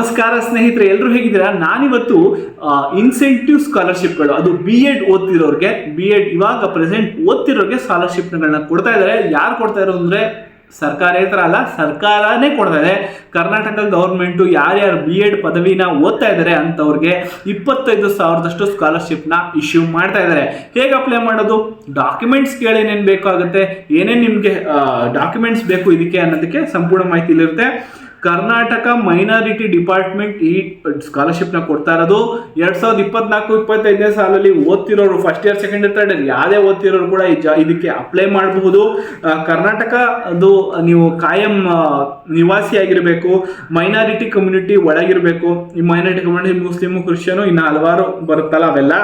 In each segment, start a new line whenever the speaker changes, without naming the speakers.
ನಮಸ್ಕಾರ ಸ್ನೇಹಿತರೆ ಎಲ್ಲರೂ ಹೇಗಿದ್ದೀರಾ? ನಾನಿವತ್ತು ಇನ್ಸೆಂಟಿವ್ ಸ್ಕಾಲರ್ಶಿಪ್ಗಳು ಅದು ಬಿ ಎಡ್ ಓದ್ತಿರೋರಿಗೆ ಬಿ ಎಡ್ ಇವಾಗ ಪ್ರೆಸೆಂಟ್ ಓದ್ತಿರೋರಿಗೆ ಸ್ಕಾಲರ್ಶಿಪ್ಗಳನ್ನ ಕೊಡ್ತಾ ಇದ್ದಾರೆ. ಯಾರು ಕೊಡ್ತಾ ಇರೋ ಅಂದರೆ ಸರ್ಕಾರೇತರ ಅಲ್ಲ ಸರ್ಕಾರನೇ ಕೊಡ್ತಾ ಇದೆ. ಕರ್ನಾಟಕ ಗೌರ್ಮೆಂಟು ಯಾರ್ಯಾರು ಬಿ ಎಡ್ ಪದವಿನ ಓದ್ತಾ ಇದ್ದಾರೆ ಅಂತವ್ರಿಗೆ ಇಪ್ಪತ್ತೈದು ಸಾವಿರದಷ್ಟು ಸ್ಕಾಲರ್ಶಿಪ್ನ ಇಶ್ಯೂ ಮಾಡ್ತಾ ಇದ್ದಾರೆ. ಹೇಗೆ ಅಪ್ಲೈ ಮಾಡೋದು? ಡಾಕ್ಯುಮೆಂಟ್ಸ್ ಏನೇನು ಬೇಕಾಗುತ್ತೆ, ಏನೇನು ನಿಮಗೆ ಡಾಕ್ಯುಮೆಂಟ್ಸ್ ಬೇಕು ಇದಕ್ಕೆ ಅನ್ನೋದಕ್ಕೆ ಸಂಪೂರ್ಣ ಮಾಹಿತಿ ಇಲ್ಲಿರುತ್ತೆ. ಕರ್ನಾಟಕ ಮೈನಾರಿಟಿ ಡಿಪಾರ್ಟ್ಮೆಂಟ್ ಈ ಸ್ಕಾಲರ್ಶಿಪ್ನ ಕೊಡ್ತಾ ಇರೋದು. ಎರಡ್ ಸಾವಿರದ ಇಪ್ಪತ್ನಾಲ್ಕು, ಇಪ್ಪತ್ತೈದನೇ ಸಾಲಲ್ಲಿ ಓದ್ತಿರೋರು first year second year third year ಯಾವುದೇ ಓದ್ತಿರೋರು ಕೂಡ ಇದಕ್ಕೆ ಅಪ್ಲೈ ಮಾಡಬಹುದು. ಕರ್ನಾಟಕ ಅದು ನೀವು ಕಾಯಂ ನಿವಾಸಿ ಆಗಿರಬೇಕು. ಮೈನಾರಿಟಿ ಕಮ್ಯುನಿಟಿ ಒಳಗಿರಬೇಕು. ಈ ಮೈನಾರಿಟಿ ಕಮ್ಯುನಿಟಿ ಮುಸ್ಲಿಮು, ಕ್ರಿಶ್ಚಿಯನು ಇನ್ನು ಹಲವಾರು ಬರುತ್ತಲ್ಲ ಅವೆಲ್ಲ.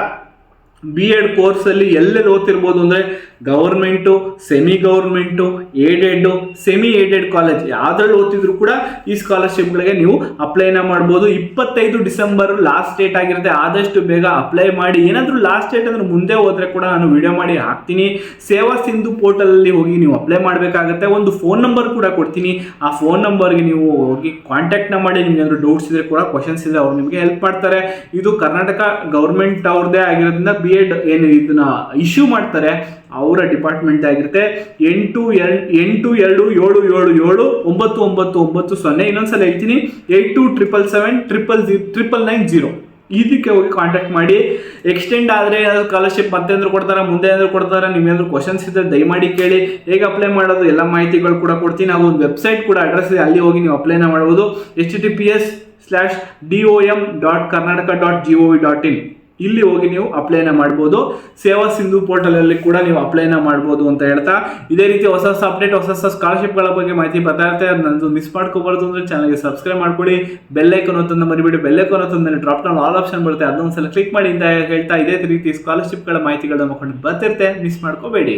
ಬಿ ಎಡ್ ಕೋರ್ಸಲ್ಲಿ ಎಲ್ಲೆಲ್ಲಿ ಓದ್ತಿರ್ಬೋದು ಅಂದರೆ government semi government aided semi aided college ಯಾವ್ದ್ರಲ್ಲಿ ಓದ್ತಿದ್ರು ಕೂಡ ಈ ಸ್ಕಾಲರ್ಶಿಪ್ಗಳಿಗೆ ನೀವು ಅಪ್ಲೈನ ಮಾಡ್ಬೋದು. ಇಪ್ಪತ್ತೈದು ಡಿಸೆಂಬರ್ ಲಾಸ್ಟ್ ಡೇಟ್ ಆಗಿರುತ್ತೆ. ಆದಷ್ಟು ಬೇಗ ಅಪ್ಲೈ ಮಾಡಿ. ಏನಾದರೂ ಲಾಸ್ಟ್ ಡೇಟ್ ಅಂದ್ರೆ ಮುಂದೆ ಹೋದ್ರೆ ಕೂಡ ನಾನು ವಿಡಿಯೋ ಮಾಡಿ ಹಾಕ್ತೀನಿ. ಸೇವಾ ಸಿಂಧು ಪೋರ್ಟಲಲ್ಲಿ ಹೋಗಿ ನೀವು ಅಪ್ಲೈ ಮಾಡಬೇಕಾಗತ್ತೆ. ಒಂದು ಫೋನ್ ನಂಬರ್ ಕೂಡ ಕೊಡ್ತೀನಿ. ಆ ಫೋನ್ ನಂಬರ್ಗೆ ನೀವು ಹೋಗಿ ಕಾಂಟ್ಯಾಕ್ಟ್ನ ಮಾಡಿ. ನಿಮ್ಗೆ ಏನಾದರೂ ಡೌಟ್ಸ್ ಇದ್ರೆ ಕೂಡ ಕ್ವಶನ್ಸ್ ಇದ್ರೆ ಅವ್ರು ನಿಮಗೆ ಹೆಲ್ಪ್ ಮಾಡ್ತಾರೆ. ಇದು ಕರ್ನಾಟಕ ಗೌರ್ಮೆಂಟ್ ಅವ್ರದ್ದೇ ಆಗಿರೋದ್ರಿಂದ ಬಿ ಏನು ಇದನ್ನ ಇಶ್ಯೂ ಮಾಡ್ತಾರೆ ಅವರ ಡಿಪಾರ್ಟ್ಮೆಂಟ್ ಆಗಿರುತ್ತೆ. ಎಂಟು ಎರಡು ಎಂಟು ಎರಡು, ಏಳು ಏಳು ಏಳು, ಒಂಬತ್ತು ಒಂಬತ್ತು ಒಂಬತ್ತು, ಸೊನ್ನೆ. ಇನ್ನೊಂದ್ಸಲ ಹೇಳ್ತೀನಿ. Eight two triple seven, triple G, triple nine zero. ಇದಕ್ಕೆ ಹೋಗಿ ಕಾಂಟ್ಯಾಕ್ಟ್ ಮಾಡಿ. ಎಕ್ಸ್ಟೆಂಡ್ ಆದರೆ ಏನಾದರೂ ಸ್ಕಾಲರ್ಶಿಪ್ ಮತ್ತೆ ಅಂದ್ರೂ ಕೊಡ್ತಾರೆ, ಮುಂದೆ ಏನಾದರೂ ಕೊಡ್ತಾರೆ ನಿಮ್ಮೇನಾದ್ರೂ ಕ್ವಶನ್ಸ್ ಇದ್ದರೆ ದಯಮಾಡಿ ಕೇಳಿ. ಹೇಗೆ ಅಪ್ಲೈ ಮಾಡೋದು? ಎಲ್ಲ ಮಾಹಿತಿಗಳು ಕೂಡ ಕೊಡ್ತೀನಿ. ನಾವು ಒಂದು ವೆಬ್ಸೈಟ್ ಕೂಡ ಅಡ್ರೆಸ್ ಇದೆ. ಅಲ್ಲಿ ಹೋಗಿ ನೀವು ಅಪ್ಲೈನ ಮಾಡ್ಬೋದು. H T P S slash D O M dot Karnataka dot G O V dot in ಇಲ್ಲಿ ಹೋಗಿ ನೀವು ಅಪ್ಲೈನ ಮಾಡ್ಬೋದು. ಸೇವಾ ಸಿಂಧು ಪೋರ್ಟಲಲ್ಲಿ ಕೂಡ ನೀವು ಅಪ್ಲೈನ ಮಾಡ್ಬೋದು ಅಂತ ಹೇಳ್ತಾ. ಇದೇ ರೀತಿ ಹೊಸ ಹೊಸ ಅಪ್ಡೇಟ್ ಹೊಸ ಹೊಸ ಸ್ಕಾಲರ್ಶಿಪ್ಗಳ ಬಗ್ಗೆ ಮಾಹಿತಿ ಬರ್ತಾ ಇರುತ್ತೆ. ನನ್ನದು ಮಿಸ್ ಮಾಡ್ಕೋಬಾರ್ದು ಅಂದರೆ ಚಾನಲ್ಗೆ ಸಬ್ಸ್ಕ್ರೈಬ್ ಮಾಡ್ಕೊಳ್ಳಿ. ಬೆಲ್ಲೈಕನ್ ಅಂತಂದು ಮರಿಬೇಡಿ. ಬೆಲ್ಲೈಕನ್ ಅಂತಂದ್ರೆ ಡ್ರಾಪ್ ಡೌನ್ ಆಲ್ ಆಪ್ಷನ್ ಬರುತ್ತೆ. ಅದನ್ನೊಂದ್ಸಲ ಕ್ಲಿಕ್ ಮಾಡಿ ಅಂತ ಹೇಳ್ತಾ ಇದೇ ರೀತಿ ಸ್ಕಾಲರ್ಶಿಪ್ಗಳ ಮಾಹಿತಿಗಳನ್ನ ಮಕ್ಕೊಂಡು ಬರ್ತಿರುತ್ತೆ. ಮಿಸ್ ಮಾಡ್ಕೋಬೇಡಿ.